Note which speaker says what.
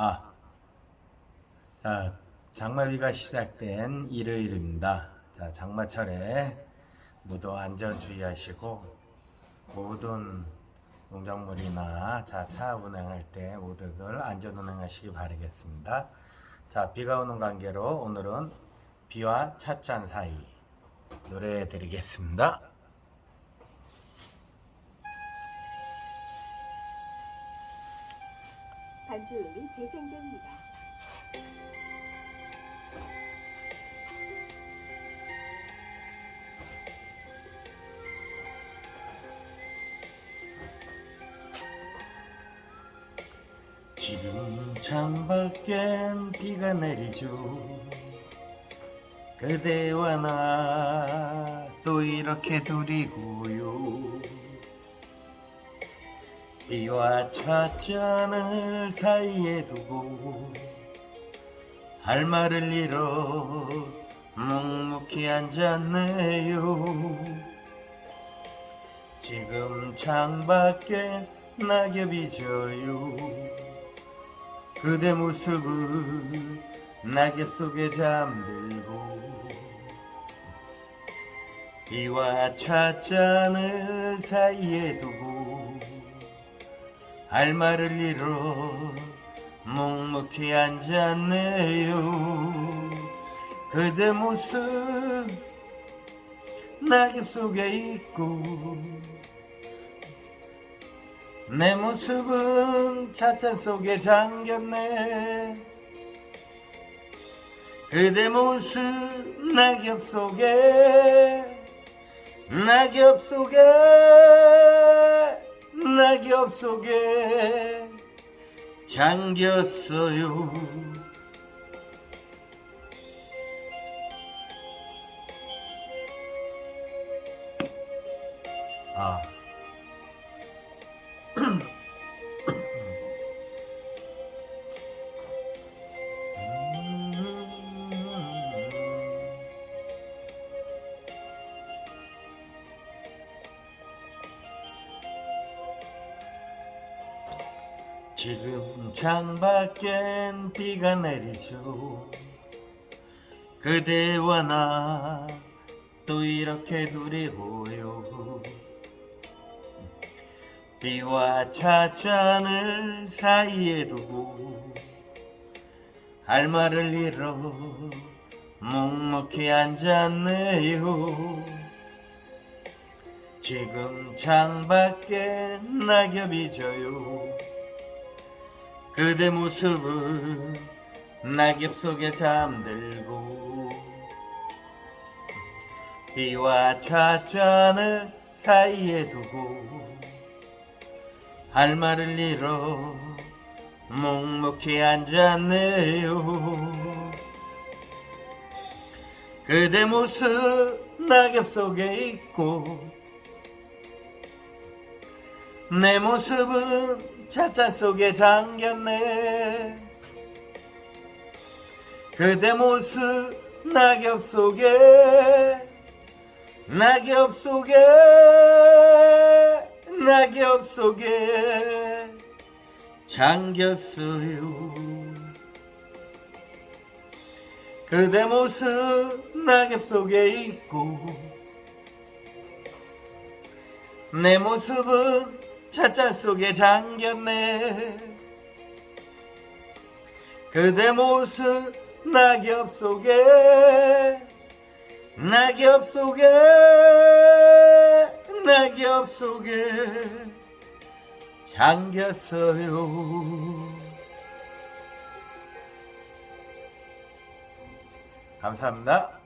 Speaker 1: 아, 자, 장마비가 시작된 일요일입니다. 자, 장마철에 모두 안전 주의하시고 모든 농작물이나 자, 차 운행할 때 모두들 안전 운행하시기 바라겠습니다. 자, 비가 오는 관계로 오늘은 비와 찻잔 사이 노래 드리겠습니다.
Speaker 2: 반주음이 재생됩니다.
Speaker 1: 지금 창밖엔 비가 내리죠 그대와 나 또 이렇게 둘이고요 비와 찻잔을 사이에 두고 할 말을 잃어 묵묵히 앉았네요. 지금 창밖에 낙엽이 져요. 그대 모습은 낙엽 속에 잠들고 비와 찻잔을 사이에 두고 할 말을 잃어 묵묵히 앉았네요. 그대 모습 낙엽 속에 있고 내 모습은 찻잔 속에 잠겼네. 그대 모습 낙엽 속에 낙엽 속에 낙엽 속에 잠겼어요. 아 지금 창밖엔 비가 내리죠. 그대와 나 또 이렇게 둘이고요. 비와 찻잔을 사이에 두고 할 말을 잃어 묵묵히 앉았네요. 지금 창밖에 낙엽이 져요 그대 모습은 낙엽 속에 잠들고 비와 찻잔을 사이에 두고 할 말을 잃어 묵묵히 앉았네요. 그대 모습 낙엽 속에 있고 내 모습은 찻잔 속에 잠겼네. 그대 모습 낙엽 속에 낙엽 속에 낙엽 속에 잠겼어요. 그대 모습 낙엽 속에 있고 내 모습은 찻잔 속에 잠겼네 그대 모습 낙엽 속에 낙엽 속에 낙엽 속에 잠겼어요 감사합니다.